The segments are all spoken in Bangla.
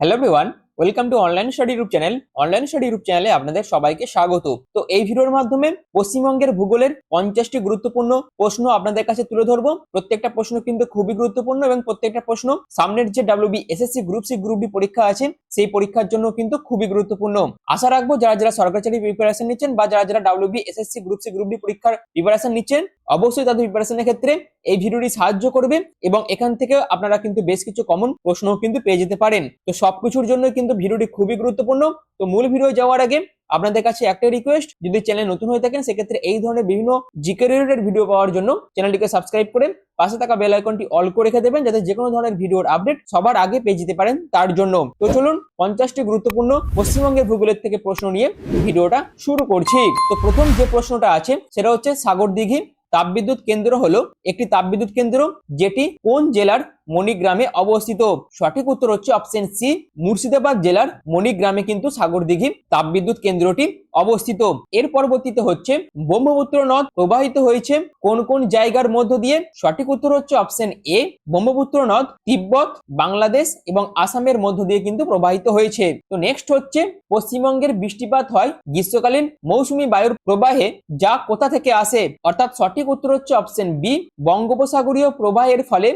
Hello everyone welcome to online study group channel online study group চ্যানেলে আপনাদের সবাইকে স্বাগত। তো এই ভিডিওর মাধ্যমে পশ্চিমবঙ্গের ভূগোলের পঞ্চাশটি গুরুত্বপূর্ণ প্রশ্ন আপনাদের কাছে তুলে ধরবো। প্রত্যেকটা প্রশ্ন কিন্তু খুবই গুরুত্বপূর্ণ এবং প্রত্যেকটা প্রশ্ন সামনের যে WB SSC group C group D পরীক্ষা আছে, সেই পরীক্ষার জন্য কিন্তু খুবই গুরুত্বপূর্ণ। আশা রাখব যারা যারা সরকারি প্রিপারেশন নিচ্ছেন বা যারা যারা WB SSC group C group D পরীক্ষার প্রিপারেশন নিচ্ছেন অবশ্যই তাদের প্রিপারেশনের ক্ষেত্রে এই ভিডিওটি সাহায্য করবে এবং এখান থেকে আপনারা কিন্তু বেশ কিছু কমন প্রশ্নও কিন্তু পেয়ে যেতে পারেন। তো সবকিছুর জন্য কিন্তু ভিডিওটি খুবই গুরুত্বপূর্ণ। তো মূল ভিডিও যাওয়ার আগে আপনাদের কাছে একটাই রিকোয়েস্ট যদি চ্যানেল নতুন হয়ে থাকেন, সেক্ষেত্রে এই ধরনের বিভিন্ন জিকে রিলেটেড ভিডিও পাওয়ার জন্য চ্যানেলটিকে সাবস্ক্রাইব করে পাশে থাকা বেল আইকনটি অল করে রেখে দেবেন, যাতে যে কোনো ধরনের ভিডিওর আপডেট সবার আগে পেয়ে যেতে পারেন তার জন্য। তো চলুন পঞ্চাশটি গুরুত্বপূর্ণ পশ্চিমবঙ্গের ভূগোলের থেকে প্রশ্ন নিয়ে ভিডিওটা শুরু করছি। তো প্রথম যে প্রশ্নটা আছে, সেটা হচ্ছে সাগর দিঘি তাপবিদ্যুৎ কেন্দ্র হলো একটি তাপবিদ্যুৎ কেন্দ্র যেটি কোন জেলার মণিগ্রামে অবস্থিত। সঠিক উত্তর হচ্ছে অপশন সি মুর্শিদাবাদ জেলার মণিগ্রামে কিন্তু সাগরদিঘি তাপবিদ্যুৎ কেন্দ্রটি অবস্থিত। এর পরবর্তীতে হচ্ছে ব্রহ্মপুত্র নদ প্রবাহিত হয়েছে। কোন কোন জায়গার মধ্য দিয়ে? সঠিক উত্তর হচ্ছে অপশন এ ব্রহ্মপুত্র নদ, তিব্বত, বাংলাদেশ এবং আসামের মধ্য দিয়ে কিন্তু প্রবাহিত হয়েছে। তো নেক্সট হচ্ছে পশ্চিমবঙ্গের বৃষ্টিপাত হয় গ্রীষ্মকালীন মৌসুমী বায়ুর প্রবাহে যা কোথা থেকে আসে? অর্থাৎ সঠিক উত্তর হচ্ছে অপশন বি বঙ্গোপসাগরীয় প্রবাহের ফলে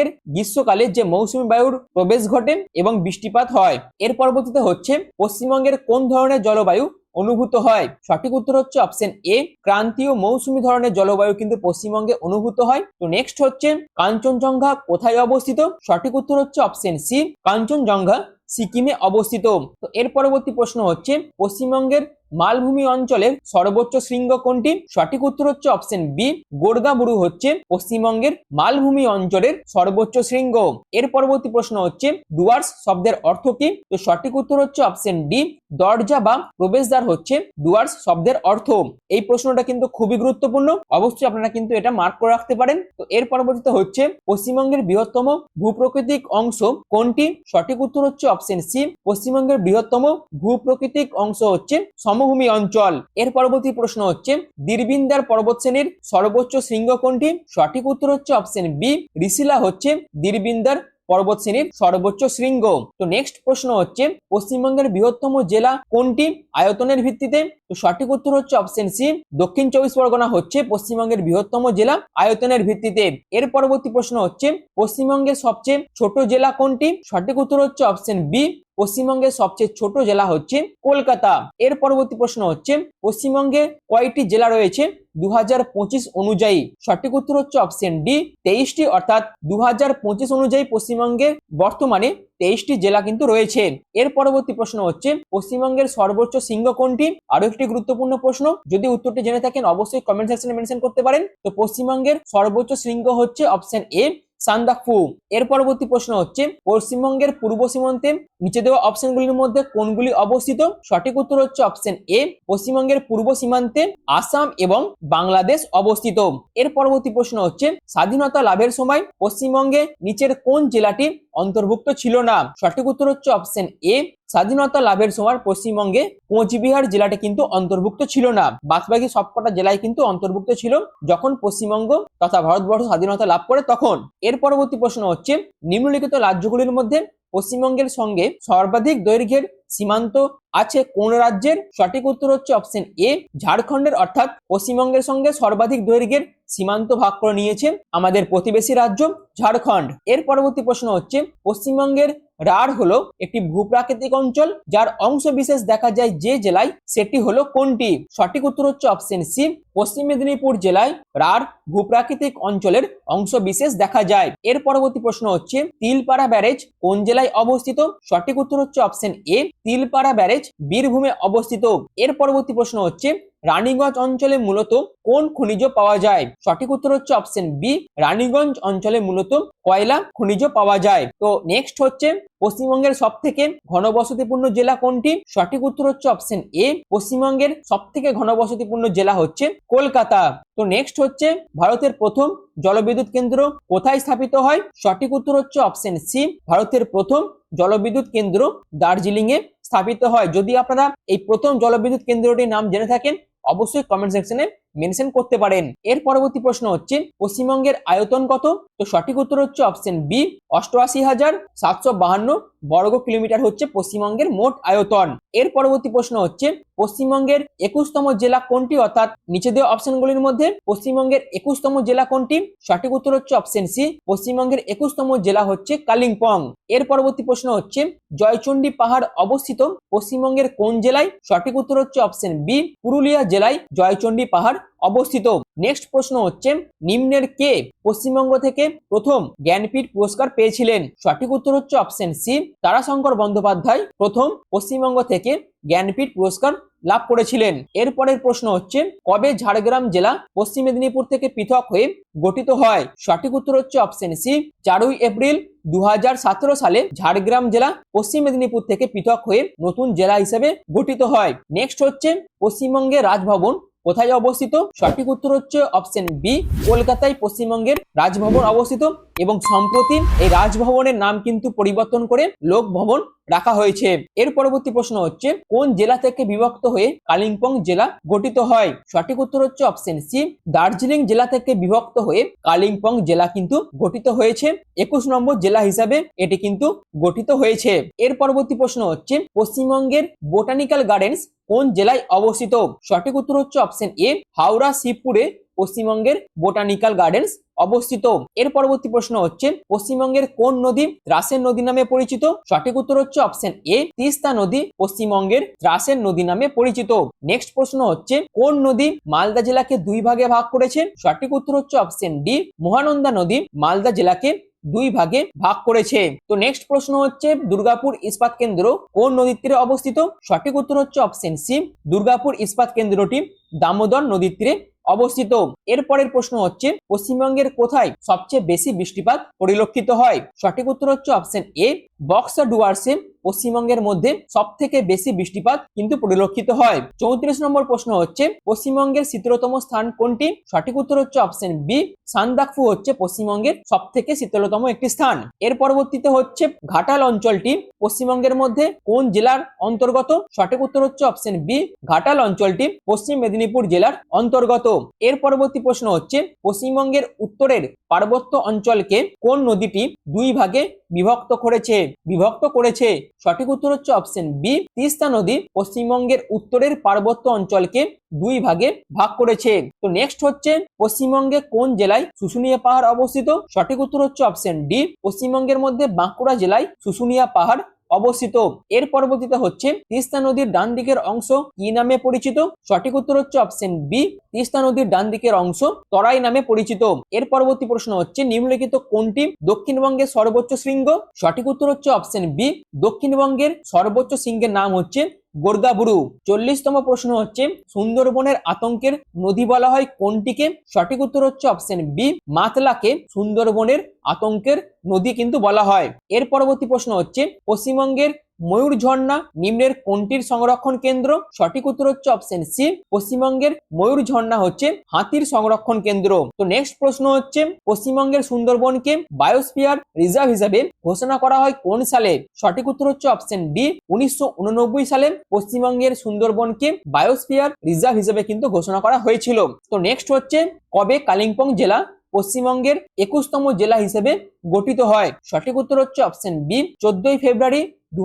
পশ্চিমবঙ্গের গ্রীষ্মকালে যে মৌসুমী বায়ুর প্রবেশ ঘটে এবং বৃষ্টিপাত হয়, এর পরবর্তীতে হচ্ছে পশ্চিমবঙ্গের কোন ধরনের জলবায়ু অনুভূত হয়? সঠিক উত্তর হচ্ছে অপশন এ, ক্রান্তীয় মৌসুমী ধরনের জলবায়ু কিন্তু পশ্চিমবঙ্গে অনুভূত হয়। তো নেক্সট হচ্ছে কাঞ্চনজঙ্ঘা কোথায় অবস্থিত? সঠিক উত্তর হচ্ছে অপশন সি, কাঞ্চনজঙ্ঘা সিকিমে অবস্থিত। তো এর পরবর্তী প্রশ্ন হচ্ছে পশ্চিমবঙ্গের মালভূমি অঞ্চলের সর্বোচ্চ শৃঙ্গ কোনটি? সঠিক উত্তর হচ্ছে অপশন বি গোর্গাবুরু হচ্ছে পশ্চিমবঙ্গের মালভূমি অঞ্চলের সর্বোচ্চ শৃঙ্গ। এর পরবর্তী প্রশ্ন হচ্ছে, ডুয়ার্স শব্দের অর্থ কি? তো সঠিক উত্তর হচ্ছে অপশন ডি দরজা বা প্রবেশদ্বার হচ্ছে ডুয়ার্স শব্দের অর্থ। এই প্রশ্নটা কিন্তু খুবই গুরুত্বপূর্ণ। অবশ্যই আপনারা কিন্তু এটা মার্ক করে রাখতে পারেন। তো এর পরবর্তীতে হচ্ছে পশ্চিমবঙ্গের বৃহত্তম ভূপ্রকৃতিক অংশ কোনটি? সঠিক উত্তর হচ্ছে অপশন সি পশ্চিমবঙ্গের বৃহত্তম ভূপ্রকৃতিক অংশ হচ্ছে সমভূমি অঞ্চল। এর পরবর্তী প্রশ্ন হচ্ছে দীরবিন্দার পর্বত শ্রেণির সর্বোচ্চ শৃঙ্গ কোনটি? সঠিক উত্তর হচ্ছে অপশন বি ঋষিলা হচ্ছে দীরবিন্দার পর্বত শ্রেণির সর্বোচ্চ শৃঙ্গ। তো নেক্সট প্রশ্ন হচ্ছে, পশ্চিমবঙ্গের বৃহত্তম জেলা কোনটি? আয়তনের ভিত্তিতে। তো সঠিক উত্তর হচ্ছে অপশন সি দক্ষিণ চব্বিশ পরগনা হচ্ছে পশ্চিমবঙ্গের বৃহত্তম জেলা আয়তনের ভিত্তিতে। এর পরবর্তী প্রশ্ন হচ্ছে, পশ্চিমবঙ্গের সবচেয়ে ছোট জেলা কোনটি? সঠিক উত্তর হচ্ছে অপশন বি পশ্চিমবঙ্গের সবচেয়ে ছোট জেলা হচ্ছে কলকাতা। এর পরবর্তী প্রশ্ন হচ্ছে, পশ্চিমবঙ্গে কয়টি জেলা রয়েছে? দু হাজার পঁচিশ অনুযায়ী। সঠিক উত্তর হচ্ছে অপশন ডি তেইশটি, অর্থাৎ দু হাজার পঁচিশ অনুযায়ী পশ্চিমবঙ্গে বর্তমানে তেইশটি জেলা কিন্তু রয়েছে। এর পরবর্তী প্রশ্ন হচ্ছে, পশ্চিমবঙ্গের সর্বোচ্চ শৃঙ্গ কোনটি? আরও একটি গুরুত্বপূর্ণ প্রশ্ন, যদি উত্তরটি জেনে থাকেন অবশ্যই কমেন্ট সেকশনে মেনশন করতে পারেন। তো পশ্চিমবঙ্গের সর্বোচ্চ শৃঙ্গ হচ্ছে অপশন এ সান্দাকফু। এর পরবর্তী প্রশ্ন হচ্ছে, পশ্চিমবঙ্গের পূর্ব সীমান্তে নিচে দেওয়া অপশনগুলির মধ্যে কোনগুলি অবস্থিত? সঠিক উত্তর হচ্ছে অপশন এ, পশ্চিমবঙ্গের পূর্ব সীমান্তে আসাম এবং বাংলাদেশ অবস্থিত। এর পরবর্তী প্রশ্ন হচ্ছে, স্বাধীনতা লাভের সময় পশ্চিমবঙ্গে নিচের কোন জেলাটি অন্তর্ভুক্ত ছিল না? সঠিক উত্তর হচ্ছে অপশন এ, স্বাধীনতা লাভের সময় পশ্চিমবঙ্গে কোচবিহার জেলাটি কিন্তু অন্তর্ভুক্ত ছিল না। বাদবাকি সবকটা জেলায় কিন্তু অন্তর্ভুক্ত ছিল যখন পশ্চিমবঙ্গ তথা ভারতবর্ষ স্বাধীনতা লাভ করে তখন। এর পরবর্তী প্রশ্ন হচ্ছে, নিম্নলিখিত রাজ্যগুলির মধ্যে পশ্চিমবঙ্গের সঙ্গে সর্বাধিক দৈর্ঘ্যের সীমান্ত আছে কোন রাজ্যের? সঠিক উত্তর হচ্ছে অপশন এ ঝাড়খণ্ডের। অর্থাৎ পশ্চিমবঙ্গের সঙ্গে সর্বাধিক দৈর্ঘ্যের সীমান্ত ভাগ করে নিয়েছে আমাদের প্রতিবেশী রাজ্য ঝাড়খণ্ড। এর পরবর্তী প্রশ্ন হচ্ছে, পশ্চিমবঙ্গের রাঢ় হলো একটি ভূপ্রাকৃতিক অঞ্চল, যার অংশ বিশেষ দেখা যায় যে জেলায়, সেটি হলো কোনটি? সঠিক উত্তর হচ্ছে অপশন সি পশ্চিম মেদিনীপুর জেলায় রাঢ় ভূপ্রাকৃতিক অঞ্চলের অংশ বিশেষ দেখা যায়। এর পরবর্তী প্রশ্ন হচ্ছে, তিলপাড়া ব্যারেজ কোন জেলায় অবস্থিত? সঠিক উত্তর হচ্ছে অপশন এ তিলপাড়া ব্যারেজ বীরভূমে অবস্থিত। এর পরবর্তী প্রশ্ন হচ্ছে, রানীগঞ্জ অঞ্চলে মূলত কোন খনিজ পাওয়া যায়? সঠিক উত্তর হচ্ছে অপশন বি রানীগঞ্জ অঞ্চলে মূলত কয়লা খনিজ পাওয়া যায়? তো নেক্সট হচ্ছে, পশ্চিমবঙ্গের সব থেকে ঘনবসতিপূর্ণ জেলা কোনটি? সঠিক উত্তর হচ্ছে অপশন এ পশ্চিমবঙ্গের সব থেকে ঘনবসতিপূর্ণ জেলা হচ্ছে কলকাতা। তো নেক্সট হচ্ছে, ভারতের প্রথম জলবিদ্যুৎ কেন্দ্র কোথায় স্থাপিত হয়? সঠিক উত্তর হচ্ছে অপশন সি, ভারতের প্রথম জলবিদ্যুৎ কেন্দ্র দার্জিলিং এ স্থাপিত হয়। যদি আপনারা এই প্রথম জলবিদ্যুৎ কেন্দ্রটির নাম জেনে থাকেন, অবশ্যই কমেন্ট সেকশনে মেনশন করতে পারেন। এর পরবর্তী প্রশ্ন হচ্ছে, পশ্চিমবঙ্গের আয়তন কত? তো সঠিক উত্তর হচ্ছে অপশন বি অষ্টআশি হাজার সাতশো বাহান্ন বর্গ কিলোমিটার হচ্ছে পশ্চিমবঙ্গের মোট আয়তন। এর পরবর্তী প্রশ্ন হচ্ছে, পশ্চিমবঙ্গের একুশতম জেলা কোনটি? অর্থাৎ নিচে দেওয়া অপশনগুলির মধ্যে পশ্চিমবঙ্গের একুশতম জেলা কোনটি? সঠিক উত্তর হচ্ছে অপশন সি পশ্চিমবঙ্গের একুশতম জেলা হচ্ছে কালিম্পং। এর পরবর্তী প্রশ্ন হচ্ছে, জয়চণ্ডী পাহাড় অবস্থিত পশ্চিমবঙ্গের কোন জেলায়? সঠিক উত্তর হচ্ছে অপশন বি পুরুলিয়া জেলায় জয়চণ্ডী পাহাড় অবস্থিত। নেক্সট প্রশ্ন হচ্ছে, নিম্নের কে পশ্চিমবঙ্গ থেকে প্রথম জ্ঞানপীঠ পুরস্কার পেয়েছিলেন? সঠিক উত্তর হচ্ছে অপশন সি তারাশঙ্কর বন্দ্যোপাধ্যায় প্রথম পশ্চিমবঙ্গ থেকে জ্ঞানপীঠ পুরস্কার লাভ করেছিলেন। এরপরের প্রশ্ন হচ্ছে, কবে ঝাড়গ্রাম জেলা পশ্চিম মেদিনীপুর থেকে পৃথক হয়ে গঠিত হয়? সঠিক উত্তর হচ্ছে অপশন সি চারই এপ্রিল দু হাজার সতেরো সালে ঝাড়গ্রাম জেলা পশ্চিম মেদিনীপুর থেকে পৃথক হয়ে নতুন জেলা হিসেবে গঠিত হয়। নেক্সট হচ্ছে পশ্চিমবঙ্গের রাজভবন কোথায় অবস্থিত? সঠিক উত্তর হচ্ছে অপশন বি কলকাতায় পশ্চিমবঙ্গের রাজভবন অবস্থিত এবং সম্প্রতি এই রাজভবনের নাম কিন্তু পরিবর্তন করে লোক ভবন রাখা হয়েছে। এর পরবর্তী প্রশ্ন হচ্ছে, কোন জেলা থেকে বিভক্ত হয়ে কালিম্পং জেলা গঠিত হয়? সঠিক উত্তর হচ্ছে অপশন সি দার্জিলিং জেলা থেকে বিভক্ত হয়ে কালিম্পং জেলা কিন্তু গঠিত হয়েছে। একুশ নম্বর জেলা হিসাবে এটি কিন্তু গঠিত হয়েছে। এর পরবর্তী প্রশ্ন হচ্ছে, পশ্চিমবঙ্গের বোটানিক্যাল গার্ডেন্স কোন জেলায় অবস্থিত? সঠিক উত্তর হচ্ছে অপশন এ হাওড়া, শিবপুরে, পশ্চিমবঙ্গের বোটানিক্যাল গার্ডেন্স অবস্থিত। এর পরবর্তী প্রশ্ন হচ্ছে, পশ্চিমবঙ্গের কোন নদী ত্রাসের নদী নামে পরিচিত? সঠিক উত্তর হচ্ছে অপশন এ তিস্তা নদী, পশ্চিমবঙ্গের ত্রাসের নদী নামে পরিচিত। নেক্সট প্রশ্ন হচ্ছে, কোন নদী মালদা জেলাকে দুই ভাগে ভাগ করেছে? সঠিক উত্তর হচ্ছে অপশন ডি মহানন্দা নদী মালদা জেলাকে দুই ভাগে ভাগ করেছে। তো নেক্সট প্রশ্ন হচ্ছে, দুর্গাপুর ইস্পাত কেন্দ্র কোন নদীর তীরে অবস্থিত? সঠিক উত্তর হচ্ছে অপশন সি দুর্গাপুর ইস্পাত কেন্দ্রটি দামোদর নদীর তীরে অবস্থিত। এরপরের প্রশ্ন হচ্ছে, পশ্চিমবঙ্গের কোথায় সবচেয়ে বেশি বৃষ্টিপাত পরিলক্ষিত হয়? সঠিক উত্তর হচ্ছে অপশন এ বক্সা ডুয়ার্সে, পশ্চিমবঙ্গের মধ্যে সব থেকে বেশি বৃষ্টিপাত কিন্তু পরিলক্ষিত হয়। চৌত্রিশ নম্বর প্রশ্ন হচ্ছে, পশ্চিমবঙ্গের শীতলতম স্থান কোনটি? সঠিক উত্তর হচ্ছে অপশন বি সান্দাকফু হচ্ছে পশ্চিমবঙ্গের সব থেকে শীতলতম একটি স্থান। এর পরবর্তীতে হচ্ছে, ঘাটাল অঞ্চলটি পশ্চিমবঙ্গের মধ্যে কোন জেলার অন্তর্গত? সঠিক উত্তর হচ্ছে অপশন বি ঘাটাল অঞ্চলটি পশ্চিম মেদিনীপুর জেলার অন্তর্গত। এর পরবর্তী প্রশ্ন হচ্ছে, পশ্চিমবঙ্গের উত্তরের পার্বত্য অঞ্চলকে কোন নদীটি দুই ভাগে বিভক্ত করেছে? বিভক্ত করেছে। সঠিক উত্তর হচ্ছে অপশন বি তিস্তা নদী পশ্চিমবঙ্গের উত্তরের পার্বত্য অঞ্চলকে দুই ভাগে ভাগ করেছে। তো নেক্সট হচ্ছে, পশ্চিমবঙ্গে কোন জেলায় শুশুনিয়া পাহাড় অবস্থিত? সঠিক উত্তর হচ্ছে অপশন ডি পশ্চিমবঙ্গের মধ্যে বাঁকুড়া জেলায় শুশুনিয়া পাহাড় অবস্থিত। এর পরবর্তীতে হচ্ছে তিস্তা নদীর ডান দিকের অংশ কি নামে পরিচিত? সঠিক উত্তর হচ্ছে অপশন বি তিস্তা নদীর ডান দিকের অংশ তরাই নামে পরিচিত। এর পরবর্তী প্রশ্ন হচ্ছে নিম্নলিখিত কোনটি দক্ষিণবঙ্গের সর্বোচ্চ শৃঙ্গ? সঠিক উত্তর হচ্ছে অপশন বি দক্ষিণবঙ্গের সর্বোচ্চ শৃঙ্গের নাম হচ্ছে গোর্গাবুরু চল্লিশতম প্রশ্ন হচ্ছে, সুন্দরবনের আতঙ্কের নদী বলা হয় কোনটিকে? সঠিক উত্তর হচ্ছে অপশন বি মাতলাকে সুন্দরবনের আতঙ্কের নদী কিন্তু বলা হয়। এর পরবর্তী প্রশ্ন হচ্ছে, পশ্চিমবঙ্গের ময়ূর ঝর্ণা, নিম্নের কোনটির সংরক্ষণ কেন্দ্র? সঠিক উত্তর হচ্ছে অপশন সি পশ্চিমবঙ্গের ময়ূর ঝর্ণা হচ্ছে হাতির সংরক্ষণ কেন্দ্র। তো নেক্সট প্রশ্ন হচ্ছে, পশ্চিমবঙ্গের সুন্দরবনকে বায়োস্ফিয়ার রিজার্ভ হিসাবে ঘোষণা করা হয় কোন সালে? সঠিক উত্তর হচ্ছে অপশন ডি উনিশশো উননব্বই সালে পশ্চিমবঙ্গের সুন্দরবনকে বায়োস্ফিয়ার রিজার্ভ হিসেবে কিন্তু ঘোষণা করা হয়েছিল। তো নেক্সট হচ্ছে, কবে কালিম্পং জেলা পশ্চিমবঙ্গের একুশতম জেলা হিসেবে গঠিত হয়? সঠিক উত্তর হচ্ছে অপশন বি চোদ্দই ফেব্রুয়ারি দু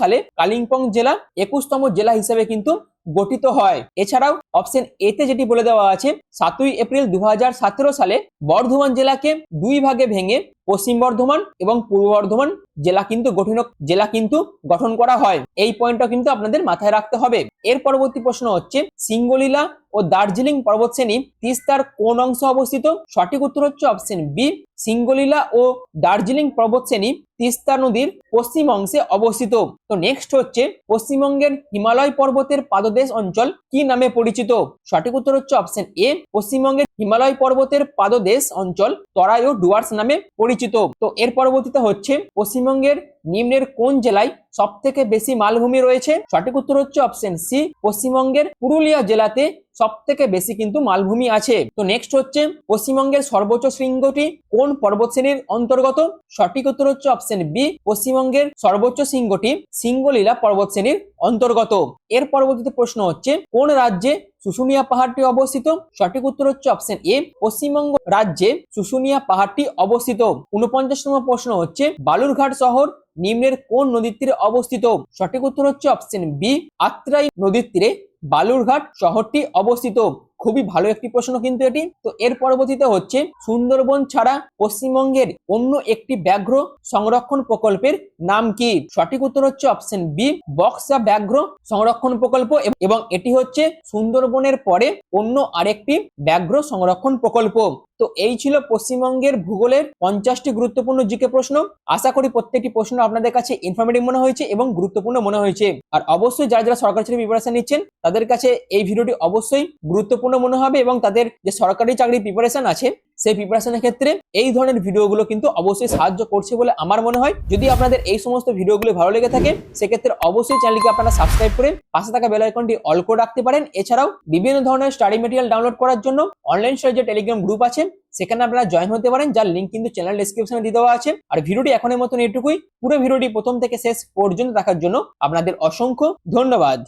সালে কালিম্পং জেলা একুশতম জেলা হিসেবে কিন্তু গঠিত হয়। এছাড়াও অপশন এতে যেটি বলে দেওয়া আছে, সাতই এপ্রিল দু হাজার সতেরো সালে বর্ধমান জেলাকে দুই ভাগে ভেঙে পশ্চিম বর্ধমান এবং পূর্ব বর্ধমান জেলা কিন্তু গঠন জেলা কিন্তু গঠন করা হয়। এই পয়েন্টটা কিন্তু আপনাদের মাথায় রাখতে হবে। এর পরবর্তী প্রশ্ন হচ্ছে, সিঙ্গলীলা ও দার্জিলিং পর্বতশ্রেণী তিস্তার কোন অংশে অবস্থিত? সঠিক উত্তর হচ্ছে অপশন বি সিঙ্গলীলা ও দার্জিলিং পর্বতশ্রেণী তিস্তা নদীর পশ্চিম অংশে অবস্থিত। তো নেক্সট হচ্ছে পশ্চিমবঙ্গের হিমালয় পর্বতের পাদদেশ অঞ্চল কি নামে পরিচিত? সঠিক উত্তর হচ্ছে অপশন এ পশ্চিমবঙ্গের হিমালয় পর্বতের পাদদেশ অঞ্চল তরাই ও ডুয়ার্স নামে পরিচিত। তো এর পরবর্তীতে হচ্ছে পশ্চিমবঙ্গের নিম্নের কোন জেলায় সব থেকে বেশি মালভূমি রয়েছে? সঠিক উত্তর হচ্ছে অপশন সি পশ্চিমবঙ্গের পুরুলিয়া জেলাতে সব থেকে বেশি কিন্তু মালভূমি আছে। তো নেক্সট হচ্ছে পশ্চিমবঙ্গের সর্বোচ্চ শৃঙ্গটি কোন পর্বত শ্রেণির অন্তর্গত? সঠিক উত্তর হচ্ছে অপশন বি পশ্চিমবঙ্গের সর্বোচ্চ শৃঙ্গটি সিঙ্গলীলা পর্বত শ্রেণির অন্তর্গত। এর পরবর্তীতে প্রশ্ন হচ্ছে, কোন রাজ্যে শুশুনিয়া পাহাড়টি অবস্থিত? সঠিক উত্তর হচ্ছে অপশন এ পশ্চিমবঙ্গ রাজ্যে শুশুনিয়া পাহাড়টি অবস্থিত। উনপঞ্চাশতম প্রশ্ন হচ্ছে, বালুরঘাট শহর নিম্নের কোন নদীর তীরে অবস্থিত? সঠিক উত্তর হচ্ছে অপশন বি আত্রাই নদীর তীরে বালুরঘাট শহরটি অবস্থিত। খুবই ভালো একটি প্রশ্ন কিন্তু এটি। তো এর পরবর্তীতে হচ্ছে সুন্দরবন ছাড়া পশ্চিমবঙ্গের অন্য একটি ব্যাঘ্র সংরক্ষণ প্রকল্পের নাম কি? সঠিক উত্তর হচ্ছে অপশন বি, বক্সা ব্যাঘ্র সংরক্ষণ প্রকল্প এবং এটি হচ্ছে সুন্দরবনের পরে অন্য আরেকটি ব্যাঘ্র সংরক্ষণ প্রকল্প। তো এই ছিল পশ্চিমবঙ্গের ভূগোলের পঞ্চাশটি গুরুত্বপূর্ণ জিকে প্রশ্ন। আশা করি প্রত্যেকটি প্রশ্ন আপনাদের কাছে ইনফরমেটিভ মনে হয়েছে এবং গুরুত্বপূর্ণ মনে হয়েছে। আর অবশ্যই যারা যারা সরকারি চাকরি প্রিপারেশন নিচ্ছেন, তাদের কাছে এই ভিডিওটি অবশ্যই গুরুত্বপূর্ণ মনে হবে এবং তাদের যে সরকারি চাকরি প্রিপারেশন আছে সেই প্রিপারেশনের ক্ষেত্রে এই ধরনের ভিডিওগুলো কিন্তু অবশ্যই সাহায্য করছে বলে আমার মনে হয়। যদি আপনাদের এই সমস্ত ভিডিওগুলো ভালো লেগে থাকে, সেক্ষেত্রে অবশ্যই চ্যানেলকে আপনারা সাবস্ক্রাইব করে পাশে থাকা বেল আইকনটি অল করে রাখতে পারেন। এছাড়াও বিভিন্ন ধরনের স্টাডি মেটেরিয়াল ডাউনলোড করার জন্য অনলাইন স্টাডি যে টেলিগ্রাম গ্রুপ আছে, সেখানে আপনারা জয়েন হতে পারেন, যার লিঙ্ক কিন্তু চ্যানেল ডিসক্রিপশনে দিয়ে দেওয়া আছে। আর ভিডিওটি এখনের মতন এটুকুই। পুরো ভিডিওটি প্রথম থেকে শেষ পর্যন্ত দেখার জন্য আপনাদের অসংখ্য ধন্যবাদ।